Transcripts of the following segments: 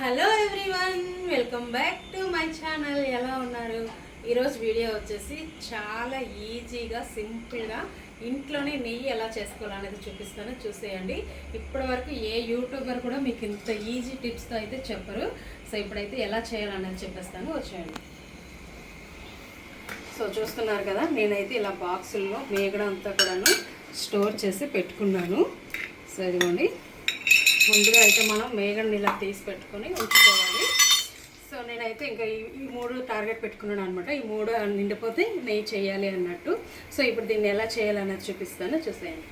Hello everyone welcome back to my channel ఎలా ఉన్నారు? ఈరోజు వీడియో వచ్చేసి చాలా ఈజీగా సింపుల్గా ఇంట్లోనే నెయ్యి ఎలా చేసుకోవాలనేది చూపిస్తాను. చూసేయండి. ఇప్పటి వరకు ఏ యూట్యూబర్ కూడా మీకు ఇంత ఈజీ టిప్స్తో అయితే చెప్పరు. సో ఇప్పుడైతే ఎలా చేయాలనేది చెప్పేస్తాను. వచ్చేయండి. సో చూస్తున్నారు కదా నేనైతే ఇలా బాక్సుల్లో మేగడ అంతా కూడాను స్టోర్ చేసి పెట్టుకున్నాను. సో ఇదిగోండి. ముందుగా అయితే మనం మేగడని ఇలా తీసి పెట్టుకొని ఉంచుకోవాలి. సో నేనైతే ఇంకా ఈ ఈ మూడు టార్గెట్ పెట్టుకున్నాను అనమాట ఈ మూడు నిండిపోతే నెయ్యి చేయాలి అన్నట్టు. సో ఇప్పుడు దీన్ని ఎలా చేయాలన్నది చూపిస్తాను. చూసేయండి.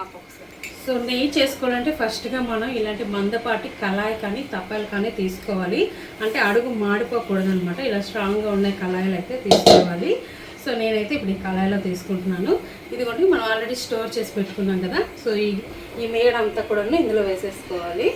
ఒకసారి. సో నెయ్యి చేసుకోవాలంటే ఫస్ట్గా మనం ఇలాంటి మందపాటి కళాయి కానీ తప్పాలు కానీ తీసుకోవాలి. అంటే అడుగు మాడిపోకూడదు అనమాట ఇలా స్ట్రాంగ్గా ఉన్న కళాయిలు అయితే తీసుకోవాలి. సో నేనైతే ఇప్పుడు ఈ కళాయిలో తీసుకుంటున్నాను. ఇదిగోండి మనం ఆల్రెడీ స్టోర్ చేసి పెట్టుకున్నాం కదా. సో ఈ ఈ మేడ అంతా కూడా ఇందులో వేసేసుకోవాలి.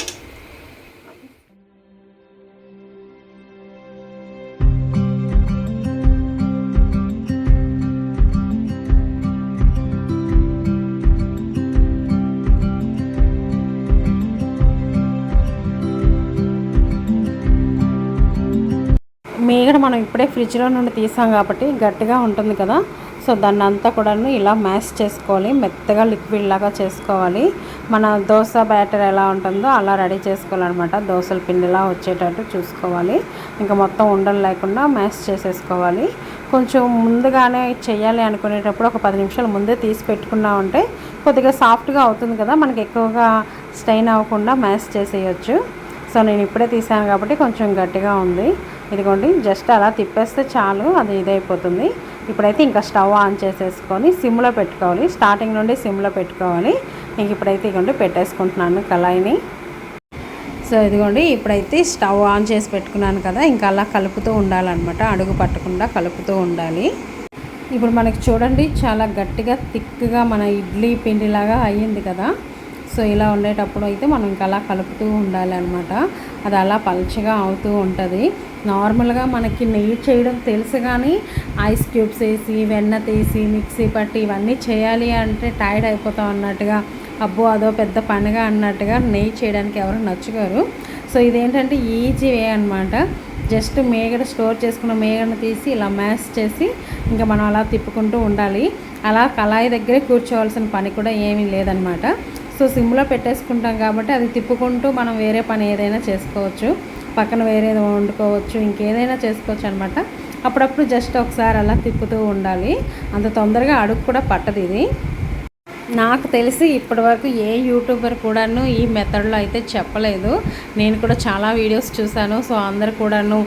మీగడ మనం ఇప్పుడే ఫ్రిడ్జ్లో నుండి తీసాం కాబట్టి గట్టిగా ఉంటుంది కదా. సో దాన్ని అంతా కూడాను ఇలా మ్యాష్ చేసుకోవాలి. మెత్తగా లిక్విడ్ లాగా చేసుకోవాలి. మన దోశ బ్యాటర్ ఎలా ఉంటుందో అలా రెడీ చేసుకోవాలన్నమాట. దోశల పిండిలా వచ్చేటట్టు చూసుకోవాలి. ఇంకా మొత్తం ఉండలు లేకుండా మ్యాష్ చేసేసుకోవాలి. కొంచెం ముందుగానే చేయాలి అనుకునేటప్పుడు ఒక పది నిమిషాలు ముందే తీసి పెట్టుకున్నామంటే కొద్దిగా సాఫ్ట్గా అవుతుంది కదా. మనకి ఎక్కువగా స్టెయిన్ అవ్వకుండా మ్యాష్ చేసేయచ్చు. సో నేను ఇప్పుడే తీసాను కాబట్టి కొంచెం గట్టిగా ఉంది. ఇదిగోండి జస్ట్ అలా తిప్పేస్తే చాలు అది ఇదైపోతుంది. ఇప్పుడైతే ఇంకా స్టవ్ ఆన్ చేసేసుకొని సిమ్లో పెట్టుకోవాలి. స్టార్టింగ్ నుండి సిమ్లో పెట్టుకోవాలి. ఇంక ఇప్పుడైతే ఇదిగోండి పెట్టేసుకుంటున్నాను కళాయిని. సో ఇదిగోండి ఇప్పుడైతే స్టవ్ ఆన్ చేసి పెట్టుకున్నాను కదా ఇంకా అలా కలుపుతూ ఉండాలన్నమాట. అడుగు పట్టకుండా కలుపుతూ ఉండాలి. ఇప్పుడు మనకి చూడండి చాలా గట్టిగా థిక్గా మన ఇడ్లీ పిండిలాగా అయ్యింది కదా. సో ఇలా ఉండేటప్పుడు అయితే మనం ఇంకా అలా కలుపుతూ ఉండాలి అనమాట అది అలా పలచగా అవుతూ ఉంటుంది. నార్మల్గా మనకి నెయ్యి చేయడం తెలుసు కానీ ఐస్ క్యూబ్స్ వేసి వెన్న తీసి మిక్సీ పట్టి ఇవన్నీ చేయాలి అంటే టైర్డ్ అయిపోతాం అన్నట్టుగా అబ్బో అదో పెద్ద పండుగ అన్నట్టుగా నెయ్యి చేయడానికి ఎవరు నచ్చుకోరు. సో ఇదేంటంటే ఈజీ వే అనమాట జస్ట్ మేగడ స్టోర్ చేసుకున్న మేగడను తీసి ఇలా మ్యాష్ చేసి ఇంకా మనం అలా తిప్పుకుంటూ ఉండాలి. అలా కళాయి దగ్గరే కూర్చోవాల్సిన పని కూడా ఏమీ లేదనమాట సో సిమ్లో పెట్టేసుకుంటాం కాబట్టి అది తిప్పుకుంటూ మనం వేరే పని ఏదైనా చేసుకోవచ్చు. పక్కన వేరేది వండుకోవచ్చు ఇంకేదైనా చేసుకోవచ్చు అనమాట అప్పుడప్పుడు జస్ట్ ఒకసారి అలా తిప్పుతూ ఉండాలి. అంత తొందరగా అడుగు కూడా పట్టదు ఇది. నాకు తెలిసి ఇప్పటివరకు ఏ యూట్యూబర్ కూడాను ఈ మెథడ్లో అయితే చెప్పలేదు. నేను కూడా చాలా వీడియోస్ చూశాను. సో అందరు కూడాను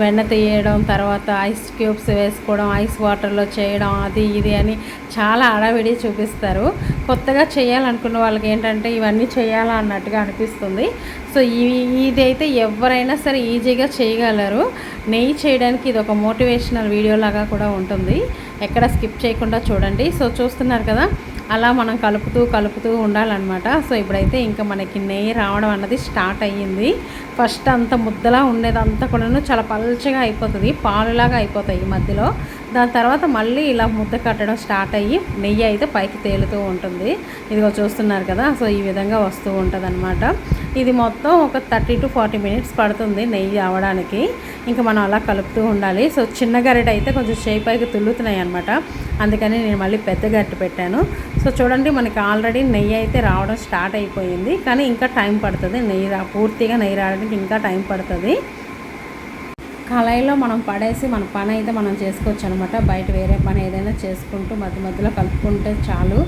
వెన్న తీయడం తర్వాత ఐస్ క్యూబ్స్ వేసుకోవడం ఐస్ వాటర్లో చేయడం అది ఇది అని చాలా అడావిడి చూపిస్తారు. కొత్తగా చేయాలనుకున్న వాళ్ళకి ఏంటంటే ఇవన్నీ చేయాలా అన్నట్టుగా అనిపిస్తుంది. సో ఇవి ఇది అయితే ఎవరైనా సరే ఈజీగా చేయగలరు. నెయ్యి చేయడానికి ఇది ఒక మోటివేషనల్ వీడియో లాగా కూడా ఉంటుంది. ఎక్కడ స్కిప్ చేయకుండా చూడండి. సో చూస్తున్నారు కదా అలా మనం కలుపుతూ కలుపుతూ ఉండాలన్నమాట. సో ఇప్పుడైతే ఇంకా మనకి నెయ్యి రావడం అన్నది స్టార్ట్ అయ్యింది. ఫస్ట్ అంత ముద్దలా ఉండేదంతా కూడాను చాలా పల్చగా అయిపోతుంది పాలులాగా అయిపోతాయి ఈ మధ్యలో. దాని తర్వాత మళ్ళీ ఇలా ముద్ద కట్టడం స్టార్ట్ అయ్యి నెయ్యి అయితే పైకి తేలుతూ ఉంటుంది. ఇదిగో చూస్తున్నారు కదా? సో ఈ విధంగా వస్తూ ఉంటుంది ఇది మొత్తం ఒక థర్టీ టు ఫార్టీ మినిట్స్ పడుతుంది నెయ్యి అవడానికి ఇంకా మనం అలా కలుపుతూ ఉండాలి. సో చిన్న గరిట అయితే కొంచెం షేప్ అయితే తుల్లుతున్నాయి అనమాట అందుకని నేను మళ్ళీ పెద్ద గరిట పెట్టాను. సో చూడండి మనకి ఆల్రెడీ నెయ్యి అయితే రావడం స్టార్ట్ అయిపోయింది. కానీ ఇంకా టైం పడుతుంది. నెయ్యి రా పూర్తిగా నెయ్యి రావడానికి ఇంకా టైం పడుతుంది. కళాయిలో మనం పడేసి మన పని అయితే మనం చేసుకోవచ్చు అనమాట బయట వేరే పని ఏదైనా చేసుకుంటూ మధ్య మధ్యలో కలుపుకుంటే చాలు.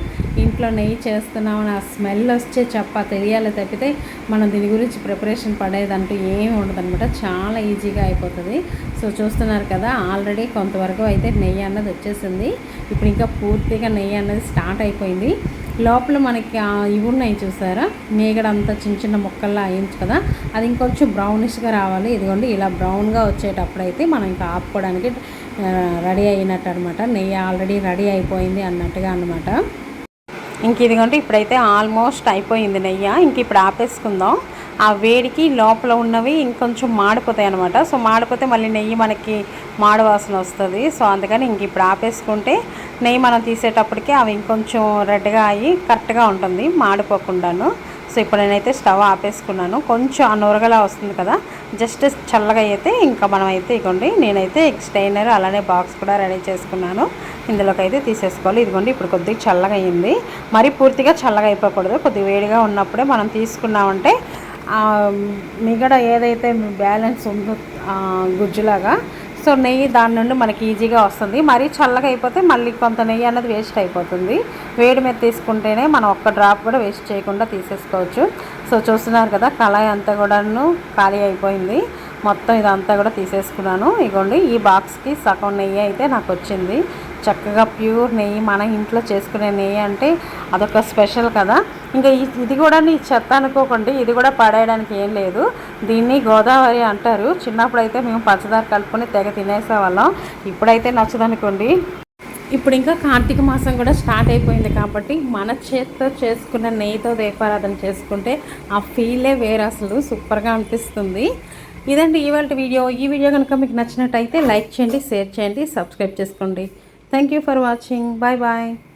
ఇంట్లో నెయ్యి చేస్తున్నామని ఆ స్మెల్ వచ్చే చెప్ప తెలియాలి తప్పితే మనం దీని గురించి ప్రిపరేషన్ పడేదంటూ ఏమి ఉండదు అనమాట చాలా ఈజీగా అయిపోతుంది. సో చూస్తున్నారు కదా ఆల్రెడీ కొంతవరకు అయితే నెయ్యి అన్నది వచ్చేసింది. ఇప్పుడు ఇంకా పూర్తిగా నెయ్యి అన్నది స్టార్ట్ అయిపోయింది. లోపల మనకి ఇవి ఉన్నాయి చూసారా? మేగడ అంతా చిన్న చిన్న ముక్కల్లా అయ్యింది కదా? అది ఇంకొంచెం బ్రౌనిష్గా రావాలి. ఇదిగోండి ఇలా బ్రౌన్గా వచ్చేటప్పుడైతే మనం ఇంకా ఆపుకోవడానికి రెడీ అయినట్టు అనమాట నెయ్యి ఆల్రెడీ రెడీ అయిపోయింది అన్నట్టుగా అనమాట ఇంక ఇదిగోండి ఇప్పుడైతే ఆల్మోస్ట్ అయిపోయింది నెయ్యి. ఇంక ఇప్పుడు ఆపేసుకుందాం. ఆ వేడికి లోపల ఉన్నవి ఇంకొంచెం మాడిపోతాయి అనమాట సో మాడిపోతే మళ్ళీ నెయ్యి మనకి మాడవాసన వస్తుంది. సో అందుకని ఇంక ఇప్పుడు ఆపేసుకుంటే నెయ్యి మనం తీసేటప్పటికి అవి ఇంకొంచెం రెడ్గా అయ్యి కరెక్ట్గా ఉంటుంది మాడిపోకుండాను. సో ఇప్పుడు నేనైతే స్టవ్ ఆపేసుకున్నాను. కొంచెం ఆ వస్తుంది కదా జస్ట్ చల్లగా అయితే ఇంకా మనం అయితే ఇగోండి నేనైతే స్టైనర్ అలానే బాక్స్ కూడా రెడీ చేసుకున్నాను. ఇందులోకి అయితే తీసేసుకోవాలి. ఇదిగోండి ఇప్పుడు కొద్దిగా చల్లగా అయింది. మరీ పూర్తిగా చల్లగా అయిపోకూడదు. కొద్దిగా వేడిగా ఉన్నప్పుడే మనం తీసుకున్నామంటే మిగడ ఏదైతే బ్యాలెన్స్ ఉందో గుజ్జులాగా సో నెయ్యి దాని నుండి మనకి ఈజీగా వస్తుంది. మరీ చల్లగా అయిపోతే మళ్ళీ కొంత నెయ్యి అన్నది వేస్ట్ అయిపోతుంది. వేడి మీద తీసుకుంటేనే మనం ఒక్క డ్రాప్ కూడా వేస్ట్ చేయకుండా తీసేసుకోవచ్చు. సో చూస్తున్నారు కదా కళాయి అంతా కూడాను ఖాళీ అయిపోయింది. మొత్తం ఇదంతా కూడా తీసేసుకున్నాను. ఇగోండి ఈ బాక్స్కి సగం నెయ్యి అయితే నాకు వచ్చింది. చక్కగా ప్యూర్ నెయ్యి మన ఇంట్లో చేసుకునే నెయ్యి అంటే అదొక స్పెషల్ కదా. ఇంకా ఇది కూడా నీ చెత్త అనుకోకండి ఇది కూడా పడేయడానికి ఏం లేదు. దీన్ని గోదావరి అంటారు. చిన్నప్పుడు అయితే మేము పంచదార కలుపుకొని తెగ తినేసేవాళ్ళం. ఇప్పుడైతే నచ్చదనుకోండి. ఇప్పుడు ఇంకా కార్తీక మాసం కూడా స్టార్ట్ అయిపోయింది కాబట్టి మన చేతితో చేసుకున్న నెయ్యితో దీపారాధన చేసుకుంటే ఆ ఫీలే వేరే అసలు. సూపర్గా అనిపిస్తుంది. ఇదండి ఇవాళ వీడియో. ఈ వీడియో కనుక మీకు నచ్చినట్టయితే లైక్ చేయండి షేర్ చేయండి సబ్స్క్రైబ్ చేసుకోండి. Thank you for watching bye bye